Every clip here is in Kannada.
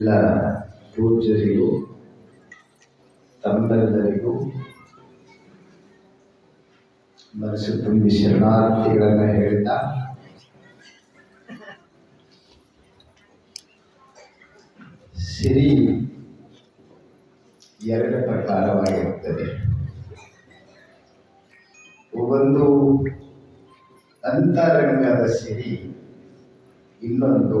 ಎಲ್ಲ ಪೂಜ್ಯರಿಗೂ ತಮ್ಮೆಲ್ಲರಿಗೂ ಮನಸ್ಸು ತುಂಬಿ ಶರಣಾರ್ಥಿಗಳನ್ನು ಹೇಳ್ತಾ ಸಿರಿ ಎರಡು ಪ್ರಕಾರವಾಗಿರುತ್ತದೆ. ಒಂದು ಅಂತರಂಗದ ಸಿರಿ ಇನ್ನೊಂದು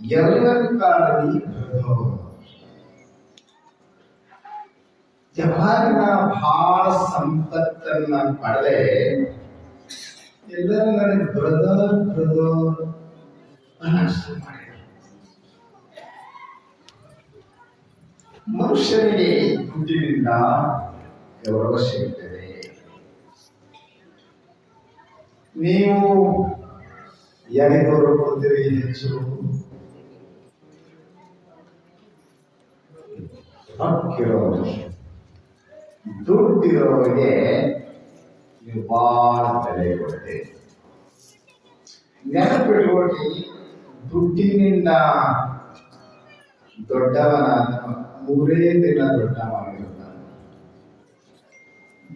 everybody brother. ಯಾವಾಗ ನಾ ಭಾಳ ಸಂಪತ್ತನ್ನ ಪಡೆದೆ, ಎಲ್ಲರೂ ನನಗೆ ಬ್ರದರ್ ಬ್ರದರ್ ಅನ್ನಿಸ್ತು ಮಾಡಿದ್ರು ಮನುಷ್ಯನಿಗೆ ದುಡ್ಡಿನಿಂದ ಗೌರವ ಸಿಗುತ್ತದೆ ನೀವು ಯಾರಿಗೆ ಗೌರವ ಕೊಡ್ತೀರಿ ಹೆಚ್ಚು ರೊಕ್ಕಿರೋರು ದುಡ್ಡಿರೋರಿಗೆ ನೀವು ಭಾಳ ಬೆಲೆ ಕೊಡ್ತೀರಿ. ನೆನಪಿಟ್ಕೊಳ್ಳಿ, ದುಡ್ಡಿನಿಂದ ದೊಡ್ಡವನ ಮೂರೇ ದಿನ ದೊಡ್ಡವಾಗಿರುತ್ತಾನೆ.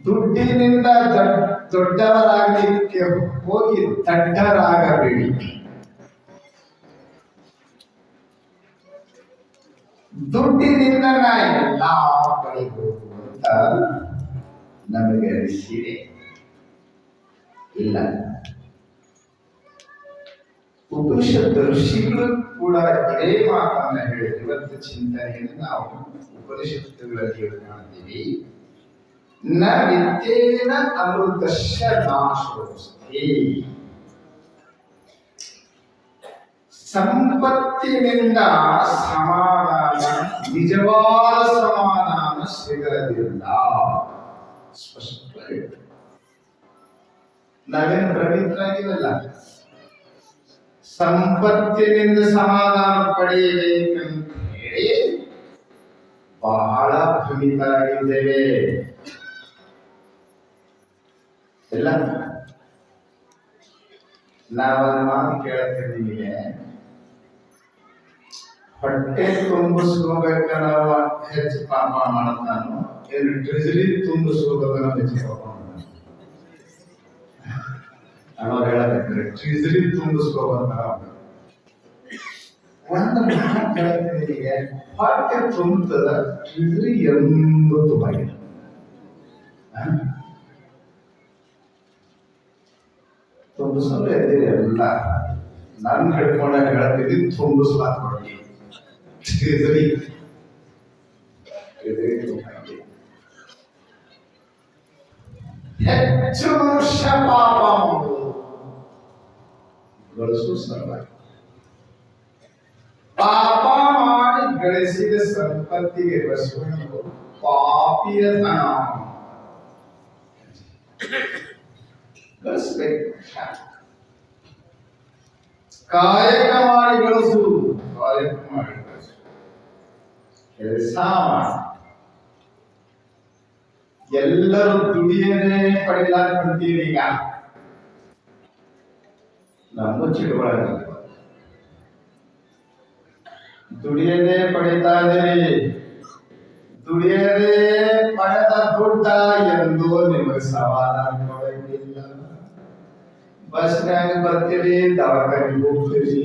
ದುಡ್ಡಿನಿಂದ ದೊಡ್ಡ ದೊಡ್ಡವರಾಗಲಿಕ್ಕೆ ಹೋಗಿ ದಡ್ಡರಾಗಬೇಡಿ. ದುಡ್ಡಿನಿಂದ ನಾ ಎಲ್ಲ ಕಡೆ ಹೋಗುವಂತ ನಮಗೆ ಅನಿಸಿದೆ ಇಲ್ಲ ಉಪನಿಷತ್ ಋಷಿಗಳು ಕೂಡ ಇದೇ ಮಾತನ್ನ ಹೇಳಿದ್ರು ಇವತ್ತು ಚಿಂತನೆಯನ್ನು ನಾವು ಉಪನಿಷತ್ತುಗಳಲ್ಲಿ ಕಾಣ್ತೀವಿ ನ ವಿದ್ಯೇನ ಅಮೃತಶ್ಯ ನಾಶೋಸ್ತಿ ಸಂಪತ್ತಿನಿಂದ ಸಮಾಧಾನ, ನಿಜವಾದ ಸಮಾಧಾನ ಸಿಗದಿಲ್ಲ ಸ್ಪಷ್ಟವಾಗಿ. ನಾವೇನು ಭ್ರಮಿತರಾಗಿವಲ್ಲ ಸಂಪತ್ತಿನಿಂದ ಸಮಾಧಾನ ಪಡೆಯಬೇಕಂತ ಹೇಳಿ ಬಹಳ ಭ್ರಮಿತರಾಗಿದ್ದೇವೆ. ಎಲ್ಲ? ನಾವೊಂದು ಮಾತು ನಿಮಗೆ ಹೊಟ್ಟೆ ತುಂಬಿಸ್ಕೋಬೇಕ ನಾವು ಹೆಚ್ಚು ಪಾಪ ಮಾಡ್ತಾನು ಏನು ಟ್ರೆಜರಿ ತುಂಬಿಸ್ಕೋಬೇಕ ನಾವು ಹೆಚ್ಚು ಪಾಪ ಮಾಡ್ತಾನೆ ಅವಾಗ ಹೇಳಬೇಕ್ರೆ ಟ್ರೆಜರಿ ತುಂಬಿಸ್ಕೋಬೇಕ ಒಂದು ಮಾತು ನಿಮಗೆ, ಹೊಟ್ಟೆ ತುಂಬುತ್ತದ ಟ್ರೆಜರಿ ಎಂಬತ್ತು ತುಂಬಿಲ್ಲ ತುಂಬಿಸಲು ಎದ್ದಿರಿ ಹಿಡ್ಕೊಂಡ ಹೇಳ್ತಿದ್ದೀನಿ ತುಂಬಿಸ್ಲಾಕ್ ಕೊಡಿ ಟ್ರೆಜರಿ ಟ್ರೆಜರಿ ತುಂಬಂಗೆ ಹೆಚ್ಚು ಮನುಷ್ಯ ಪಾಪ ಮಾಡುವುದು ಗಳಿಸು ಸಲುವಾಗಿ ಪಾಪ ಕೆಲಸ ಮಾಡಿ. ಎಲ್ಲರೂ ದುಡಿಯದೇ ಪಡೆಯಲಾಗ ಕುಂತೀವಿ ಈಗ. ನಮ್ಮ ಚಿಡುವಳ ದುಡಿಯದೇ ಪಡಿತಾ ಇದ್ದೀರಿ. ದುಡಿಯದೇ ಪಡೆದ ದುಡ್ಡ ಎಂದು ನಿಮಗೆ ಸಮಾಧಾನ ಕೊಡಂಗಿಲ್ಲ ಬಸ್ನ್ಯಾಗ ಬರ್ತೀರಿ, ದವಾಖಾನೆಗೆ ಹೋಗ್ತೀರಿ.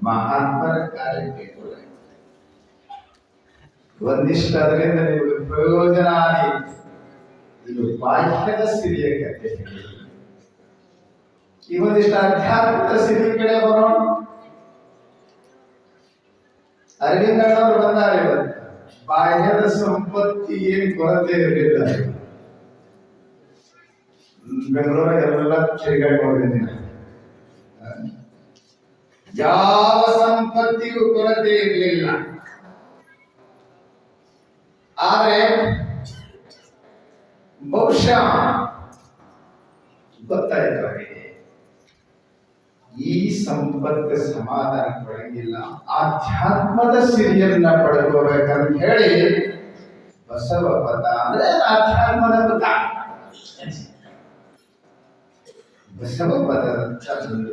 ಮಹಾತ್ಮರ ಕಾರ್ಯಕ್ಕೆ ಕೂಡ ಒಂದಿಷ್ಟು ಅದರಿಂದ ನಿಮಗೆ ಪ್ರಯೋಜನ ಆಗಿ ಇದು ಬಾಹ್ಯದ ಸ್ಥಿತಿಯ ಕಥೆ ಈ ಒಂದಿಷ್ಟು ಆಧ್ಯಾತ್ಮಿಕ ಸ್ಥಿತಿ ಕಡೆ ಬರೋಣ ಅರವಿಂದ ಅವರು ಬಂದಾರೆ ಇವತ್ತು ಬಾಹ್ಯದ ಸಂಪತ್ತಿ ಏನ್ ಕೊರತೆ ಇರಲಿಲ್ಲ ಬೆಂಗಳೂರಾಗ ಎಲ್ಲ ತಿರುಗಾಡಿ ನೋಡಿದ್ದೀನಿ ಯಾವ ಸಂಪತ್ತಿಗೂ ಕೊರತೆ ಇರಲಿಲ್ಲ. ಆದರೆ ಬಹುಶಃ ಗೊತ್ತಾಯ್ತು ಈ ಸಂಪತ್ತು ಸಮಾಧಾನ ಪಡೆಯಲಿಲ್ಲ ಆಧ್ಯಾತ್ಮದ ಸಿರಿಯನ್ನ ಪಡ್ಕೋಬೇಕಂತ ಹೇಳಿ ಬಸವ ಪದ ಅಂದ್ರೆ ಆಧ್ಯಾತ್ಮದ ಪದ. ಬಸವ ಒಂದು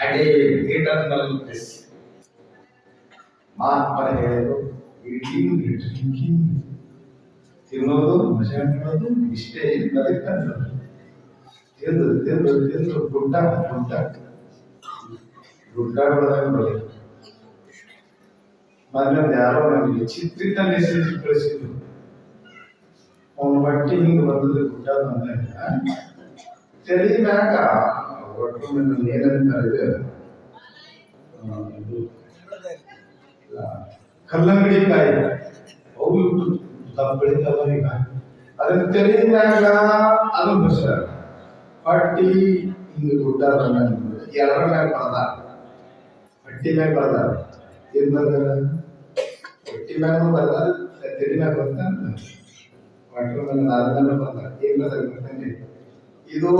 at a eternal bliss. ಮಹಾತ್ಮರ ಹೇಳಿದ್ರು ಈಟಿಂಗ್ ಡ್ರಿಂಕಿಂಗ್ ತಿನ್ನೋದು ಮಜಾ ಮಾಡೋದು ಇಷ್ಟೇ ಬದುಕಂದ್ರು ತಿಂದು ತಿಂದು ತಿಂದು ಗುಡ್ಡ ಗುಡ್ಡ ಗುಡ್ಡಗಳದಾಗ ಬರೋದು ಮೊದಲು ಯಾರೋ ನಮಗೆ ಚಿತ್ರಿತ ಮೆಸೇಜ್ ಕಳಿಸಿದ್ರು ಅವನ ಬಟ್ಟೆ ಹಿಂಗೆ ಬಂದದ್ದು ಗುಡ್ಡ ಬಂದಾಗ ತಲೆ ಮ್ಯಾಗ ಒಟ್ಟು ನನ್ನ ಏನಂತಾರೆ ಕಲ್ಲಂಗಡಿ ಕಾಯಿ ಅವು ಬೆಳಿತಾವ ಈಗ ಅದನ್ನ ತಲೆ ಮ್ಯಾಗ ಅದು ಬಸ ಪಟ್ಟಿ ಹಿಂಗೆ ಗುಡ್ಡ ಎರಡರ ಮ್ಯಾಗ ಬರ್ದ ಪಟ್ಟಿ ಮ್ಯಾಗ ಬರ್ದ ಏನ್ ಬರ್ದ ಪಟ್ಟಿ ಮ್ಯಾಗ ಬರ್ದ ತೆಲಿ ಮ್ಯಾಗ ಬರ್ದ ವಾಟರ್ ಮ್ಯಾಲ ನಾಲ್ಕನೇ ಬರ್ದ ಏನ್ ಬರ್ದ ಇದು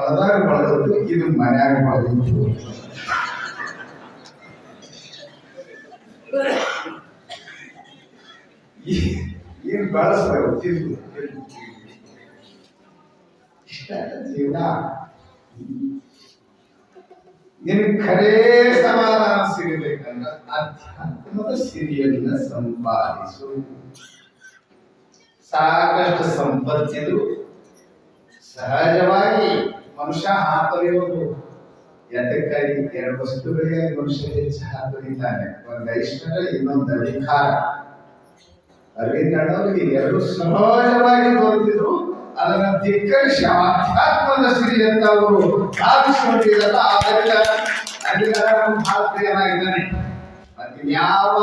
ಹೊಲದಾಗ ಬಳದದ್ದು ಇದು ಮನ್ಯಾಗ ಬಳದದ್ದು. ಏನು ಬಳಸ್ಬೇಕು ತಿಂದು ಜೀವನ? ನಿನ್ ಖರೇ ಸಮಾಧಾನ ಸಿಗಬೇಕಂದ್ರೆ ಅಧ್ಯಾತ್ಮದ ಸಿರಿಯನ್ನ ಸಂಪಾದಿಸು. ಸಾಕಷ್ಟು ಸಂಪತ್ತಿದು ಸಹಜವಾಗಿ ಮನುಷ್ಯ ಹಾತೊರೆಯೋದು ಎದಕ್ಕಾಗಿ ಎರಡು ವಸ್ತುಗಳಿಗೆ ಮನುಷ್ಯ ಹೆಚ್ಚು ಹಾತೊರಿತಾನೆ ಒಂದು ಐಶ್ವರ್ಯ ಇನ್ನೊಂದು ಅಧಿಕಾರ. ಅರವಿಂದ ಅಣ್ಣವರಿಗೆ ಎರಡು ಸಹಜವಾಗಿ ತೋರುತ್ತಿದ್ರು. ಅದನ್ನ ಧಿಕ್ಕರಿಸಿ ಆಧ್ಯಾತ್ಮದ ಸ್ತ್ರೀ ಅಂತ ಅವರು ಸಾಧಿಸಿಕೊಂಡಿದ್ದಲ್ಲ ಅದರಿಂದ ಅದರಿಂದ ಬಹಳ ಪ್ರಿಯನಾಗಿದ್ದಾನೆ ಮತ್ತೆ ಯಾವ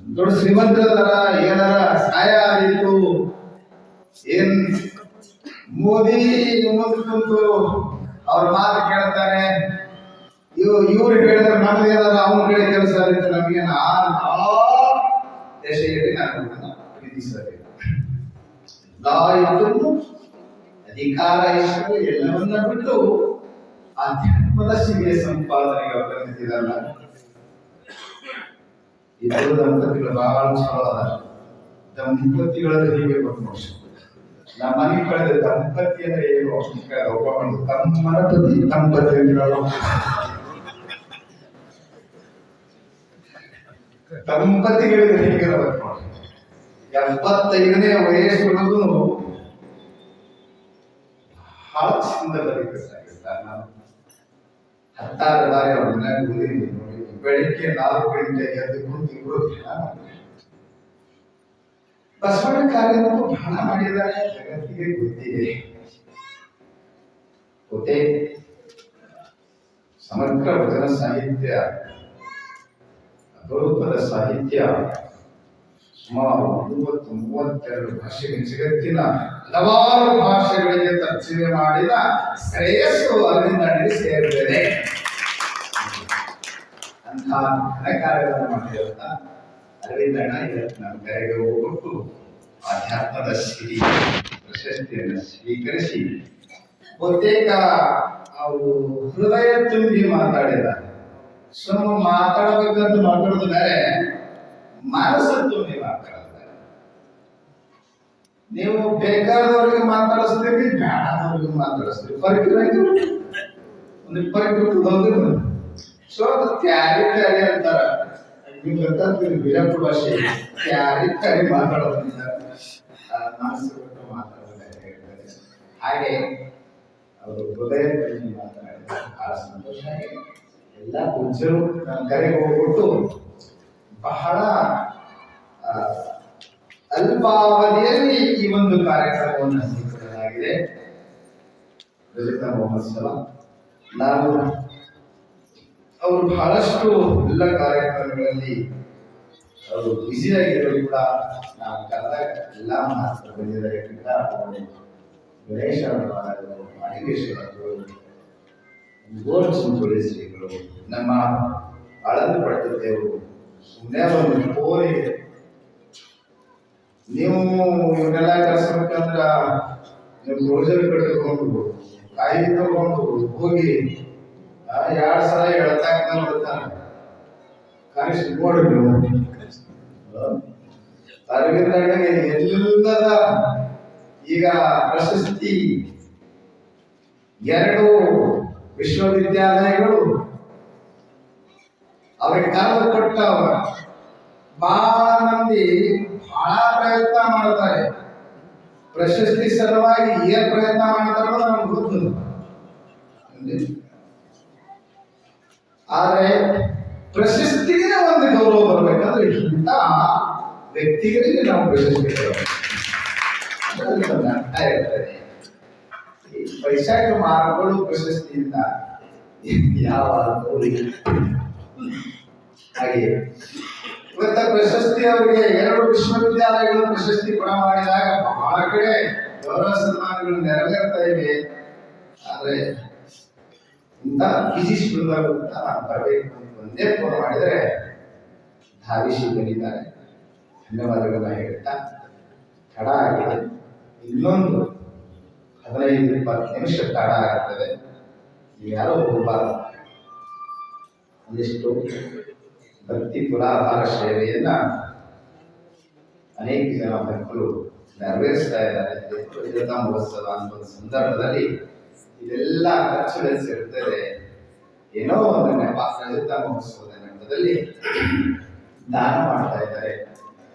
ದೊಡ್ಡ ಶ್ರೀಮಂತರ ಏನಾರ ಸಹಾಯ ಆಯಿತು ಏನ್ ಮೋದಿ, ಮುಂದೆ ಕುಂತು ಅವ್ರ ಮಾತು ಕೇಳ್ತಾನೆ ಇವ್ ಇವ್ರು ಹೇಳಿದ್ರೆ ನಮ್ದು ಏನಾದ್ರೆ ಅವನ ಕಡೆ ಕೆಲಸ ಇರುತ್ತೆ ನಮಗೆ ಆ ಹೇಳಿ? ನಾನು ಪ್ರೀತಿಸಬೇಕು. ಅಧಿಕಾರ ಇಷ್ಟು ಎಲ್ಲವನ್ನ ಬಿಟ್ಟು ಅಧ್ಯಾತ್ಮದ ಶಿಬಿರ ಸಂಪಾದನೆಗೆ ಅವಲಂಬಿಸಿದಲ್ಲ ಇದರ ದಂಪತಿಗಳು ಬಹಳ ಚಲೋ ಅದ ದಂಪತಿಗಳಲ್ಲಿ ಹೀಗೆ ಬರ್ಬೋದು ನಮ್ಮ ಮನೆ ಕಳೆದ ದಂಪತಿ ಅಂದ್ರೆ ಏನು ಅಂತ ಒಬ್ಬ ಒಂದು ತಮ್ಮನ ಪತಿ ದಂಪತಿ ಅಂತ ಹೇಳೋದು. ದಂಪತಿಗಳಿಗೆ ಹೀಗಿರಬೇಕು ಎಪ್ಪತ್ತೈದನೇ ವಯಸ್ಸೊಳಗೂ ಬಹಳ ಚಂದ ಬದುಕಬೇಕಾಗಿಲ್ಲ ನಾನು ಹತ್ತಾರು ಬಾರಿ ಅವ್ರ ಮನ್ಯಾಗ ಓದಿದ್ದೀನಿ ನೋಡಿ ಬೆಳಿಗ್ಗೆ ನಾಲ್ಕು ಗಂಟೆ ಎದ್ದು ಕುಂತು ಇಬ್ರು ಧ್ಯಾನ ಮಾಡ್ತಾರೆ. ಬಸವಣ್ಣ ಕಾರ್ಯವನ್ನು ಬಹಳ ಮಾಡಿದ್ದಾರೆ ಜಗತ್ತಿಗೆ ಗೊತ್ತಿದೆ. ಗೊತ್ತೇ? ಸಮಗ್ರ ವಚನ ಸಾಹಿತ್ಯ, ಅಪರೂಪದ ಸಾಹಿತ್ಯ, ಸುಮಾರು ಮೂವತ್ತು ಮೂವತ್ತೆರಡು ಭಾಷೆಗೆ ಜಗತ್ತಿನ ಹಲವಾರು ಭಾಷೆಗಳಿಗೆ ತರ್ಜಮೆ ಮಾಡಿದ ಶ್ರೇಯಸ್ಸು ಅರವಿಂದ ಸೇರಿದ್ದೇನೆ ಅಂತ ಘನ ಕಾರ್ಯವನ್ನು ಮಾಡಿರುವಂತ ನಾನು ಕರೆಗೆ ಹೋಗ್ಬಿಟ್ಟು ಆಧ್ಯಾತ್ಮದ ಸಿರಿ ಪ್ರಶಸ್ತಿಯನ್ನು ಸ್ವೀಕರಿಸಿ ಬಹುತೇಕ ಅವರು ಹೃದಯ ತುಂಬಿ ಮಾತಾಡಿದ್ದಾರೆ. ಸುಮ್ಮ ಮಾತಾಡಬೇಕಂತ ಮಾತಾಡೋದು ಬೇರೆ, ಮನಸ್ಸು ತುಂಬಿ ಮಾತಾಡೋದು ನೀವು ಬೇಕಾದವ್ರಿಗೆ ಮಾತಾಡಿಸ್ತೀವಿ ಬೇಡದವ್ರಿಗೆ ಮಾತಾಡಿಸ್ತೀವಿ ಪರಿಕರಾಗಿ ಒಂದು ಪರಿಕೃತ ಹೋಗಿಲ್ಲ ಸೊ ಅದು ತ್ಯಾಗ ತ್ಯಾಗ ಅಂತಾರ. ನೀವು ಗೊತ್ತಾಗ್ತೀರಿ ಬಿಜಾಪುರ ಭಾಷೆ ಕ್ಯಾರಿ ಮಾತಾಡೋದ್ರಿಂದ ಹಾಗೆ ಅವರು ಹೃದಯದಲ್ಲಿ ಮಾತನಾಡಿದ ಬಹಳ ಸಂತೋಷ ಎಲ್ಲ ಪೂಜ್ಯರು ನನ್ನ ಕರೆಗೆ ಹೋಗ್ಬಿಟ್ಟು ಬಹಳ ಅಲ್ಪಾವಧಿಯಲ್ಲಿ ಈ ಒಂದು ಕಾರ್ಯಕ್ರಮವನ್ನು ಹಮ್ಮಿಕೊಳ್ಳಲಾಗಿದೆ ರಜತ ಮಹೋತ್ಸವ ನಾನು ಅವರು ಬಹಳಷ್ಟು ಎಲ್ಲ ಕಾರ್ಯಕ್ರಮಗಳಲ್ಲಿ ಅವರು ಬಿಸಿ ಆಗಿರೋದು ಕೂಡ ನಾವು ಕರೆದಾಗ ಎಲ್ಲ ಮಾತ್ರ ಬಂದಿದ್ದಾರೆ ಗಣೇಶ ಸುಂಕುಳಿ ಶ್ರೀಗಳು ನಮ್ಮ ಆಳಂದ ಪಡ್ತಿದ್ದೆವು ಸುಮ್ಮನೆ ಒಂದು ಕೋರಿ ನೀವು ಇವನ್ನೆಲ್ಲ ಕರೆಸ್ಬೇಕಂದ್ರ ನೀವು ರೋಜರಿ ಕಟ್ಟಿಕೊಂಡು ಕಾಯಿ ತಗೊಂಡು ಹೋಗಿ ಎರಡ್ ಸಲ ಬರ್ತಾನೆ ಕನಿಷ್ಠ ನೋಡಿ ಎಲ್ಲದ ಈಗ ಪ್ರಶಸ್ತಿ. ಎರಡು ವಿಶ್ವವಿದ್ಯಾಲಯಗಳು. ಅವ್ರಿಗೆ ಕರೆದು ಕೊಟ್ಟ ಬಹಳ ಮಂದಿ ಬಹಳ ಪ್ರಯತ್ನ ಮಾಡ್ತಾರೆ. ಪ್ರಶಸ್ತಿ ಸಲುವಾಗಿ ಏನ್ ಪ್ರಯತ್ನ ಮಾಡ್ತಾರೋ ನಮ್ಗೆ ಗೊತ್ತು. ಅಂದ್ರೆ, ಆದ್ರೆ ಪ್ರಶಸ್ತಿಗೆ ಒಂದು ಗೌರವ ಬರ್ಬೇಕಂದ್ರೆ ಇಂಥ ವ್ಯಕ್ತಿಗಳಿಗೆ ನಾವು ಪ್ರಶಸ್ತಿ ವೈಶಾಖ ಮಾರ್ಗಗಳು ಪ್ರಶಸ್ತಿಯಿಂದ ಯಾವ. ಹಾಗೆ ಇವತ್ತ ಪ್ರಶಸ್ತಿ ಅವರಿಗೆ ಎರಡು ವಿಶ್ವವಿದ್ಯಾಲಯಗಳು ಪ್ರಶಸ್ತಿ ಕೊಡ ಮಾಡಿದಾಗ ಬಹಳ ಕಡೆ ಗೌರವ ಸನ್ಮಾನಗಳು ನೆರವೇರ್ತಾ ಇವೆ ಆದ್ರೆ ಇಂಥ ಫಿಸಿಕ್ಸ್ ಸುಂದರ ನಾನು ಬರಬೇಕು ಅಂತ ಒಂದೇ ಫೋನ್ ಮಾಡಿದರೆ ಧಾವಿಸಿ ಬಂದಿದ್ದಾರೆ ಧನ್ಯವಾದಗಳನ್ನ ಹೇಳ್ತಾ ತಡ ಆಗಿದೆ. ಇನ್ನೊಂದು ಹದಿನೈದು ಇಪ್ಪತ್ತು ನಿಮಿಷ ತಡ ಆಗ್ತದೆ. ಯಾರೋ ಹೋಗಬಾರದು. ಒಂದಿಷ್ಟು ಭಕ್ತಿ ಪುರಾಭಾರ ಸೇವೆಯನ್ನ ಅನೇಕ ಜನ ಭಕ್ತರು ನೆರವೇರಿಸ್ತಾ ಇದ್ದಾರೆ. ಮಹೋತ್ಸವ ಅನ್ನೋ ಸಂದರ್ಭದಲ್ಲಿ ಇದೆಲ್ಲ ಖರ್ಚುಗಳು ಇರ್ತದೆ ಏನೋ ಒಂದು ನೆಪ ರಜತ ಮಹೋತ್ಸವದ ನೆಪದಲ್ಲಿ ದಾನ ಮಾಡ್ತಾ ಇದ್ದಾರೆ.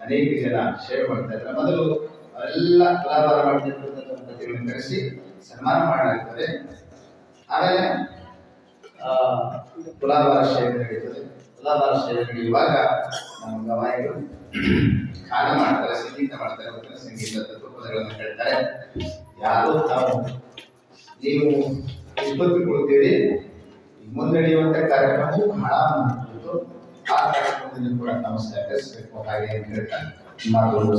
ಅನೇಕ ಜನ ಶೇರ್ ಮಾಡ್ತಾ ಇದ್ದಾರೆ. ಮೊದಲು ಎಲ್ಲ ತುಲಾಭಾರ ಮಾಡ್ತಿರ್ತಕ್ಕಂಥ ಕರೆಸಿ ಸನ್ಮಾನ ಮಾಡಲಾಗ್ತದೆ ಆಮೇಲೆ ತುಲಾಭಾರ ಸೇವೆ ನಡೀತದೆ. ತುಲಾಭಾರ ಸೇವೆ ನಡೆಯುವಾಗ ನಮ್ಮ ಗವಾಯಿಗಳು ಗಾನ ಮಾಡ್ತಾರೆ, ಸಂಗೀತ ಮಾಡ್ತಾರೆ ಸಂಗೀತದ ಸಂಗೀತ ತತ್ವಪದಗಳನ್ನು ಹೇಳ್ತಾರೆ ಯಾರು ತಾವು ನೀವು ಇಪ್ಪತ್ತು ಕೊಡ್ತೀರಿ ಕಾರ್ಯಕ್ರಮ ಬಹಳ ಮುಖ್ಯದ್ದು. ಆ ಕಾರ್ಯಕ್ರಮದಲ್ಲಿ ಕೂಡ ನಾವು ಸಹಕರಿಸಬೇಕು ಹಾಗೆ ಅಂತ ಹೇಳ್ತಾ ಮಾತುಗಳು